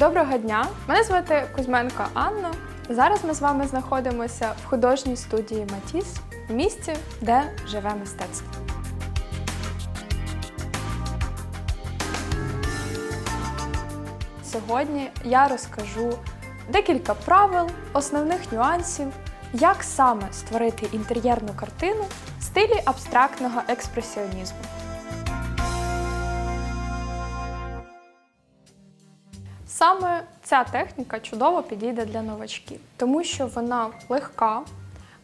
Доброго дня! Мене звати Кузьменко Анна. Зараз ми з вами знаходимося в художній студії Матіс в місті, де живе мистецтво. Сьогодні я розкажу декілька правил, основних нюансів, як саме створити інтер'єрну картину в стилі абстрактного експресіонізму. Саме ця техніка чудово підійде для новачків, тому що вона легка,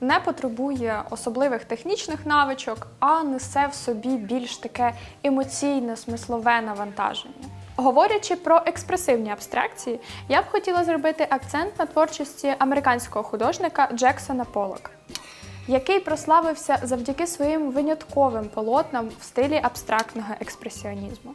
не потребує особливих технічних навичок, а несе в собі більш таке емоційне, смислове навантаження. Говорячи про експресивні абстракції, я б хотіла зробити акцент на творчості американського художника Джексона Поллока, який прославився завдяки своїм винятковим полотнам в стилі абстрактного експресіонізму.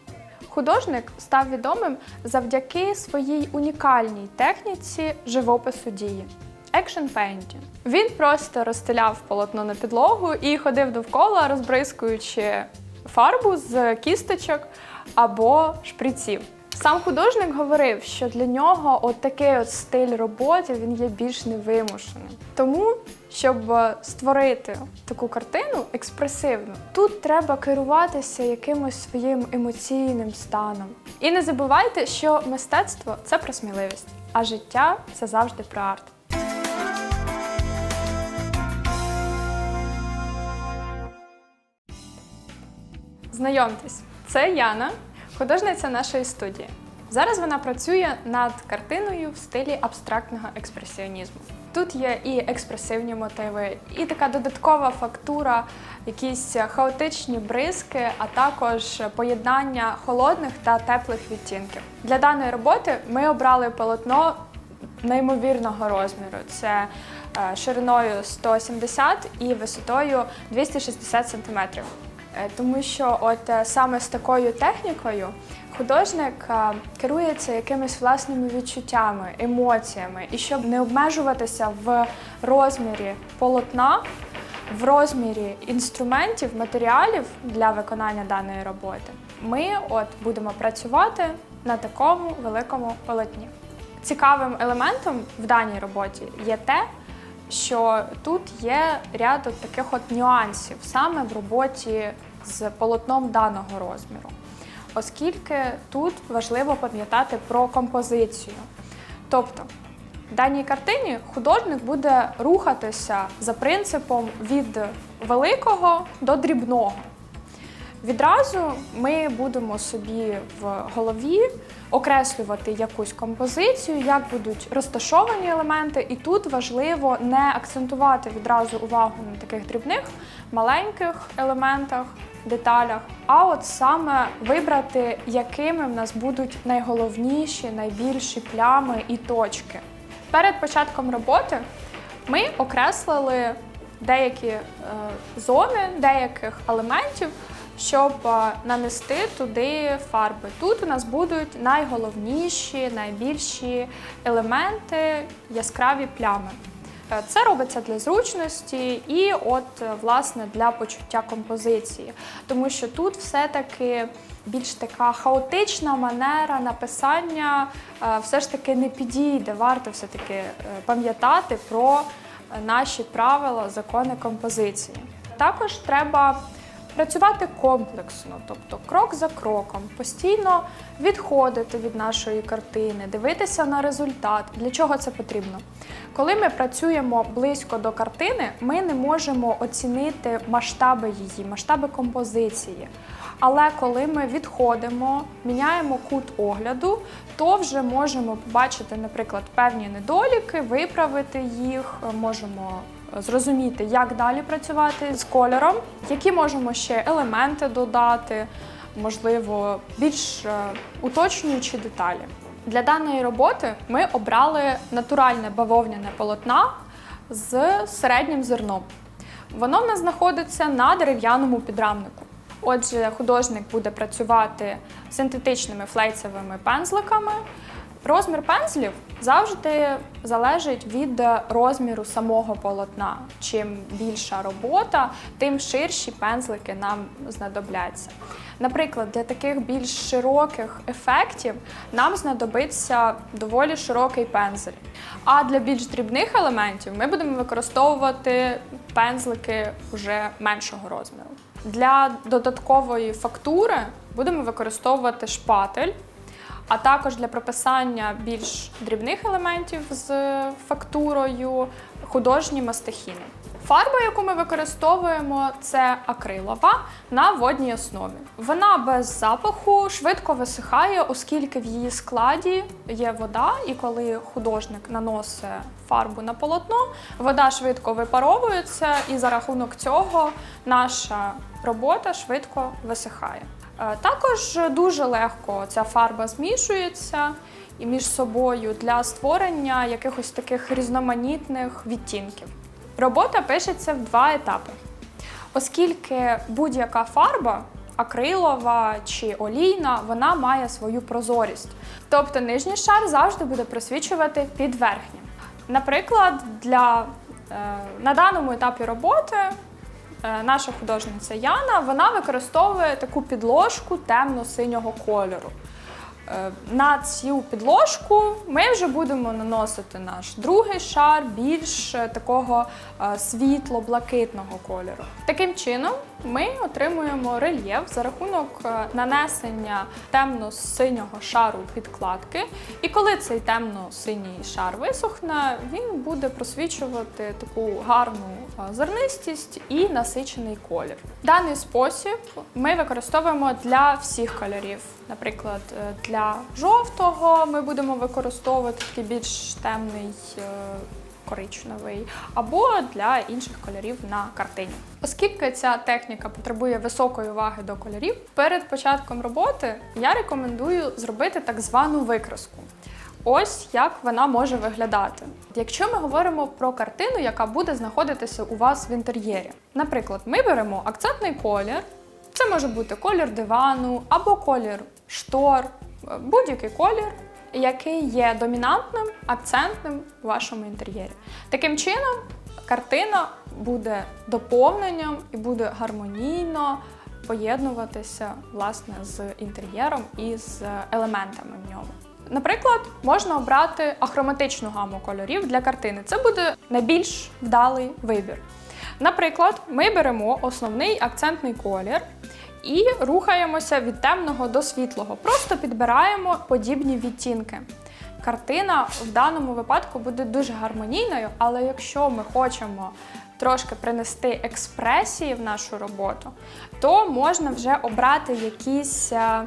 Художник став відомим завдяки своїй унікальній техніці живопису дії. екшн painting. Він просто розстеляв полотно на підлогу і ходив довкола, розбризкуючи фарбу з кісточок або шприців. Сам художник говорив, що для нього от такий от стиль роботи він є більш невимушеним. Тому, щоб е, створити таку картину експресивну, тут треба керуватися якимось своїм емоційним станом. І не забувайте, що мистецтво це про сміливість, а життя це завжди про арт. Знайомтесь, це Яна, художниця нашої студії. Зараз вона працює над картиною в стилі абстрактного експресіонізму. Тут є і експресивні мотиви, і така додаткова фактура, якісь хаотичні бризки, а також поєднання холодних та теплих відтінків. Для даної роботи ми обрали полотно неймовірного розміру. Це е, шириною 170 і висотою 260 см. Е, Тому що от е, саме з такою технікою художник е, керується якимись власними відчуттями, емоціями, і щоб не обмежуватися в розмірі полотна, в розмірі інструментів, матеріалів для виконання даної роботи, ми от будемо працювати на такому великому полотні. Цікавим елементом в даній роботі є те, що тут є ряд от таких от нюансів саме в роботі з полотном даного розміру, оскільки тут важливо пам'ятати про композицію. Тобто, в даній картині художник буде рухатися за принципом від великого до дрібного. Відразу ми будемо собі в голові окреслювати якусь композицію, як будуть розташовані елементи, і тут важливо не акцентувати відразу увагу на таких дрібних, маленьких елементах, деталях, а от саме вибрати, якими в нас будуть найголовніші, найбільші плями і точки. Перед початком роботи ми окреслили деякі е, зони деяких елементів, щоб е, нанести туди фарби. Тут у нас будуть найголовніші, найбільші елементи, яскраві плями. Е, Це робиться для зручності і, от, е, власне, для почуття композиції. Тому що тут все-таки більш така хаотична манера написання все ж таки не підійде. Варто все-таки пам'ятати про наші правила, закони композиції. Також треба працювати комплексно, тобто крок за кроком, постійно відходити від нашої картини, дивитися на результат. Для чого це потрібно? Коли ми працюємо близько до картини, ми не можемо оцінити масштаби її, масштаби композиції. Але коли ми відходимо, міняємо кут огляду, то вже можемо побачити, наприклад, певні недоліки, виправити їх, можемо зрозуміти, як далі працювати з кольором, які можемо ще елементи додати, можливо, більш е, уточнюючі деталі. Для даної роботи ми обрали натуральне бавовняне полотна з середнім зерном. Воно в нас знаходиться на дерев'яному підрамнику. Отже, художник буде працювати синтетичними флейцевими пензликами Розмір пензлів завжди залежить від розміру самого полотна. Чим більша робота, тим ширші пензлики нам знадобляться. Наприклад, для таких більш широких ефектів нам знадобиться доволі широкий пензель. А для більш дрібних елементів ми будемо використовувати пензлики вже меншого розміру. Для додаткової фактури будемо використовувати шпатель, а також для прописання більш дрібних елементів з фактурою художні мастихіни. Фарба, яку ми використовуємо, це акрилова на водній основі. Вона без запаху швидко висихає, оскільки в її складі є вода, і коли художник наносить фарбу на полотно, вода швидко випаровується, і за рахунок цього наша робота швидко висихає. Е, Також дуже легко ця фарба змішується і між собою для створення якихось таких різноманітних відтінків. Робота пишеться в два етапи, оскільки будь-яка фарба, акрилова чи олійна, вона має свою прозорість. Тобто нижній шар завжди буде просвічувати під верхнім. Наприклад, для, е, на даному етапі роботи наша художниця Яна вона використовує таку підложку темно-синього кольору. Е, На цю підложку ми вже будемо наносити наш другий шар більш е, такого е, світло-блакитного кольору. Таким чином ми отримуємо рельєф за рахунок нанесення темно-синього шару підкладки. І коли цей темно-синій шар висохне, він буде просвічувати таку гарну зернистість і насичений колір. Даний спосіб ми використовуємо для всіх кольорів. Наприклад, е, для жовтого ми будемо використовувати такий більш темний е, коричневий, або для інших кольорів на картині. Оскільки ця техніка потребує високої уваги до кольорів, перед початком роботи я рекомендую зробити так звану викраску. Ось як вона може виглядати. Якщо ми говоримо про картину, яка буде знаходитися у вас в інтер'єрі. Наприклад, ми беремо акцентний колір, це може бути колір дивану або колір штор, будь-який колір, який є домінантним, акцентним у вашому інтер'єрі. Таким чином, картина буде доповненням і буде гармонійно поєднуватися власне з інтер'єром і з елементами в ньому. Наприклад, можна обрати ахроматичну гаму кольорів для картини. Це буде найбільш вдалий вибір. Наприклад, ми беремо основний акцентний колір і рухаємося від темного до світлого. Просто підбираємо подібні відтінки. Картина в даному випадку буде дуже гармонійною, але якщо ми хочемо трошки принести експресії в нашу роботу, то можна вже обрати якісь е,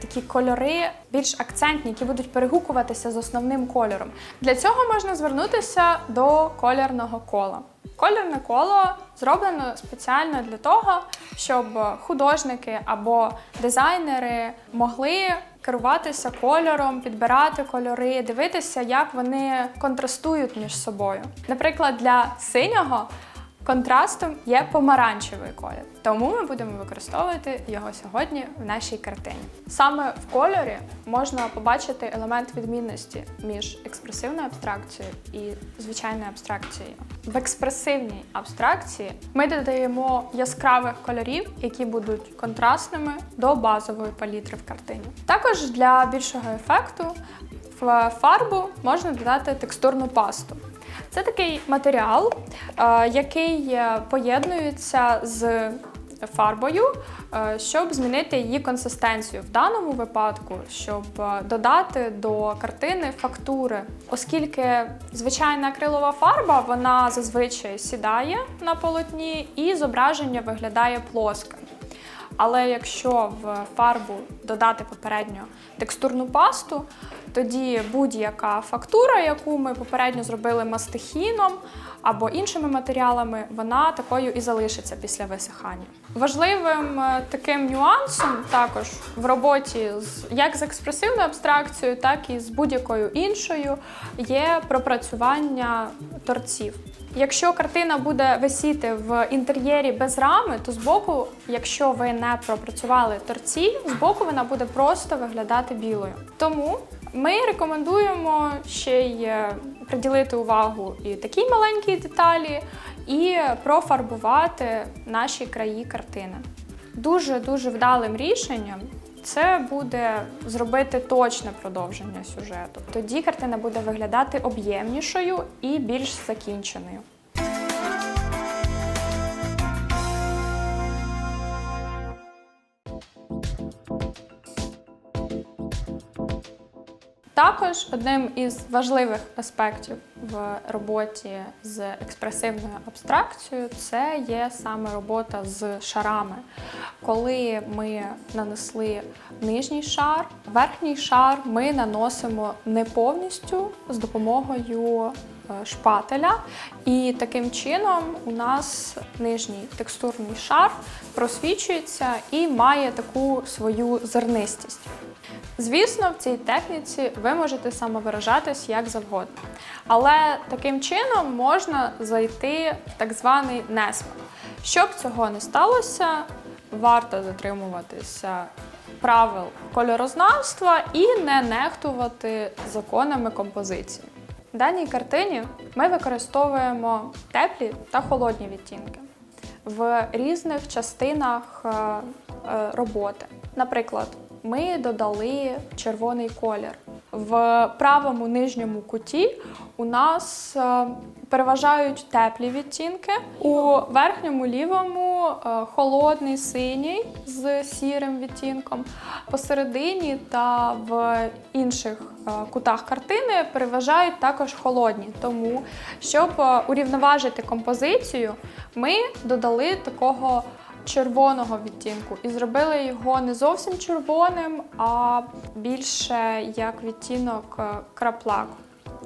такі кольори більш акцентні, які будуть перегукуватися з основним кольором. Для цього можна звернутися до кольорного кола. Кольорне коло зроблено спеціально для того, щоб художники або дизайнери могли керуватися кольором, підбирати кольори, дивитися, як вони контрастують між собою. Наприклад, для синього контрастом є помаранчевий колір, тому ми будемо використовувати його сьогодні в нашій картині. Саме в кольорі можна побачити елемент відмінності між експресивною абстракцією і звичайною абстракцією. В експресивній абстракції ми додаємо яскравих кольорів, які будуть контрастними до базової палітри в картині. Також для більшого ефекту в фарбу можна додати текстурну пасту. Це такий матеріал, е, який е, поєднується з фарбою, е, щоб змінити її консистенцію. В даному випадку, щоб додати до картини фактури, оскільки звичайна акрилова фарба вона зазвичай сідає на полотні і зображення виглядає плоским. Але якщо в фарбу додати попередньо текстурну пасту, тоді будь-яка фактура, яку ми попередньо зробили мастихіном або іншими матеріалами, вона такою і залишиться після висихання. Важливим е, таким нюансом також в роботі з як з експресивною абстракцією, так і з будь-якою іншою є пропрацювання торців. Якщо картина буде висіти в інтер'єрі без рами, то збоку, якщо ви не пропрацювали торці, збоку вона буде просто виглядати білою. Тому Ми рекомендуємо ще й е, приділити увагу і такій маленькій деталі, і профарбувати наші краї картини. Дуже дуже вдалим рішенням це буде зробити точне продовження сюжету. Тоді картина буде виглядати об'ємнішою і більш закінченою. Також одним із важливих аспектів в роботі з експресивною абстракцією це є саме робота з шарами. Коли ми нанесли нижній шар, верхній шар ми наносимо не повністю з допомогою е, шпателя, і таким чином у нас нижній текстурний шар просвічується і має таку свою зернистість. Звісно, в цій техніці ви можете самовиражатись як завгодно. Але таким чином можна зайти в так званий несмак. Щоб цього не сталося, варто дотримуватися правил кольорознавства і не нехтувати законами композиції. В даній картині ми використовуємо теплі та холодні відтінки в різних частинах е, е, роботи. Наприклад, ми додали червоний колір. В правому нижньому куті у нас е, переважають теплі відтінки, у верхньому лівому е, холодний синій з сірим відтінком. Посередині та в інших е, кутах картини переважають також холодні. Тому, щоб е, урівноважити композицію, ми додали такого червоного відтінку і зробили його не зовсім червоним, а більше як відтінок краплаку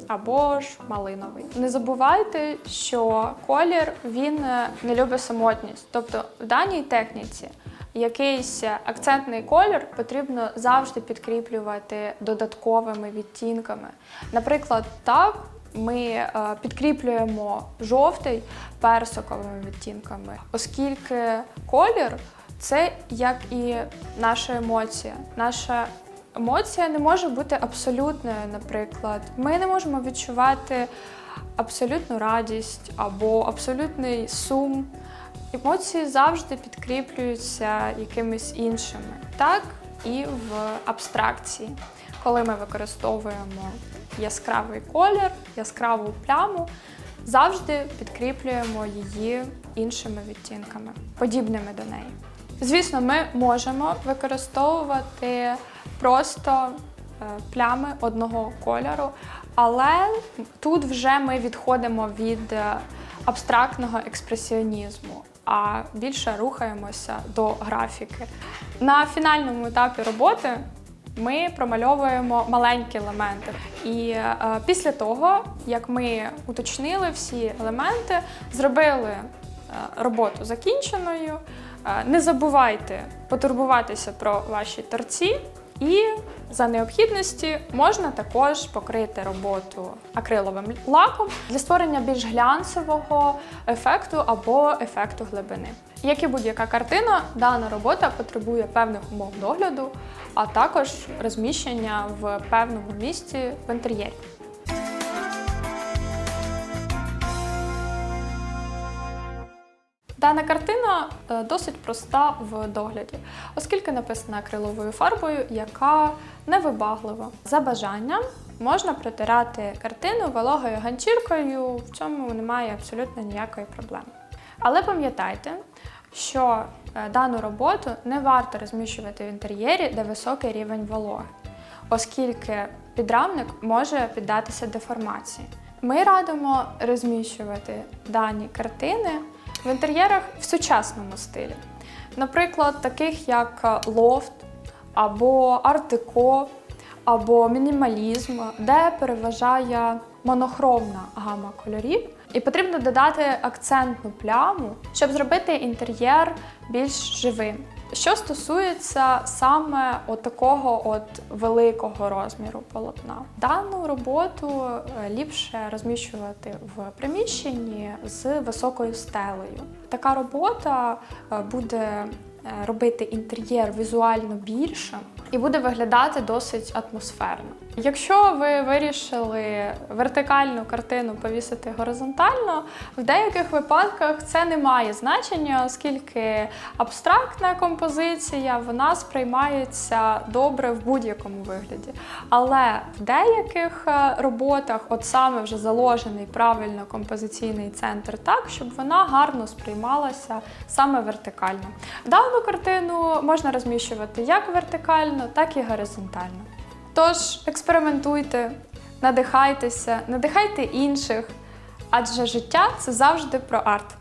або ж малиновий. Не забувайте, що колір він е, не любить самотність. Тобто в даній техніці якийсь акцентний колір потрібно завжди підкріплювати додатковими відтінками. Наприклад, так ми е, підкріплюємо жовтий персиковими відтінками, оскільки колір це як і наша емоція. Наша емоція не може бути абсолютною, наприклад. Ми не можемо відчувати абсолютну радість або абсолютний сум. Емоції завжди підкріплюються якимись іншими. Так і в абстракції, коли ми використовуємо яскравий колір, яскраву пляму, завжди підкріплюємо її іншими відтінками, подібними до неї. Звісно, ми можемо використовувати просто е, плями одного кольору, але тут вже ми відходимо від е, абстрактного експресіонізму, а більше рухаємося до графіки. На фінальному етапі роботи ми промальовуємо маленькі елементи. І е, після того, як ми уточнили всі елементи, зробили е, роботу закінченою. Е, Не забувайте потурбуватися про ваші торці, і за необхідності можна також покрити роботу акриловим лаком для створення більш глянцевого ефекту або ефекту глибини. Як і будь-яка картина, дана робота потребує певних умов догляду, а також розміщення в певному місці в інтер'єрі. Дана картина е, досить проста в догляді, оскільки написана акриловою фарбою, яка невибаглива. За бажанням можна протирати картину вологою ганчіркою, в цьому немає абсолютно ніякої проблеми. Але пам'ятайте, що е, дану роботу не варто розміщувати в інтер'єрі, де високий рівень вологи, оскільки підрамник може піддатися деформації. Ми радимо розміщувати дані картини в інтер'єрах в сучасному стилі. Наприклад, таких як лофт або артеко, або мінімалізм, де переважає монохромна гама кольорів, і потрібно додати акцентну пляму, щоб зробити інтер'єр більш живим. Що стосується саме от такого от великого розміру полотна, дану роботу е, ліпше розміщувати в приміщенні з високою стелею. Така робота е, буде е, робити інтер'єр візуально більшим, і буде виглядати досить атмосферно. Якщо ви вирішили вертикальну картину повісити горизонтально, в деяких випадках це не має значення, оскільки абстрактна композиція вона сприймається добре в будь-якому вигляді. Але в деяких е, роботах, от саме вже заложений правильно композиційний центр так, щоб вона гарно сприймалася саме вертикально. Дану картину можна розміщувати як вертикально, так і горизонтально. Тож експериментуйте, надихайтеся, надихайте інших, адже життя це завжди про арт.